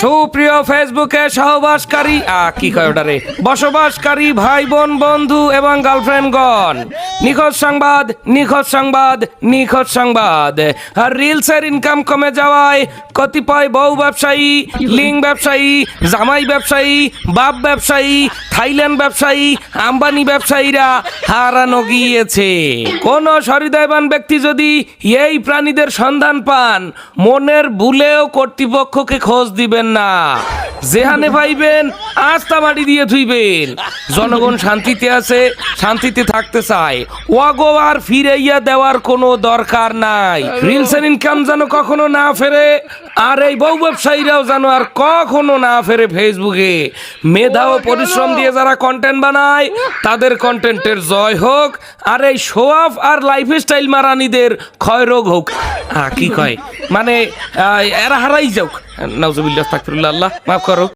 সুপ্রিয় ফেসবুকে সহবাসকারী, আ, কি কয় ওটারে? বসবাসকারী ভাই বোন বন্ধু এবং গার্লফ্রেন্ডগণ। নিখোঁজ সংবাদ নিখোঁজ সংবাদ নিখোঁজ সংবাদ। আর রিলসের ইনকাম কমে যাওয়ায় কতিপয় বউ ব্যবসায়ী, লিং ব্যবসায়ী, জামাই ব্যবসায়ী, বাপ ব্যবসায়ী, থাইল্যান্ড ব্যবসায়ী, আম্বানি ব্যবসায়ীরা হারানো গিয়েছে। কোন সহৃদয়বান ব্যক্তি যদি এই প্রাণীদের সন্ধান পান, মনের ভুলেও কর্তৃপক্ষকে খোঁজ দিবেন না। যেহানে পাইবেন, আস্তা মাটি দিয়ে থুইবেন। জনগণ শান্তিতে আছে, শান্তিতে থাকতে চায়। ওয়াগো আর ফিরাইয়া দেওয়ার কোনো দরকার নাই। রিলসের ইনকাম যেন কখনো না ফেরে, আর এই বউ ব্যবসায়ীরাও যেন আর কখনো না ফেরে ফেসবুকে। মেধা ও পরিশ্রম দিয়ে যারা কন্টেন্ট বানায়, তাদের কন্টেন্টের জয় হোক, আর এই শো অফ আর লাইফস্টাইল মারানিদের ক্ষয় রোগ হোক কি কয়? মানে এরা হারাই যাওক নাউজুবিল্লাহ তাকফিরুল্লাহ আল্লাহ মাফ করো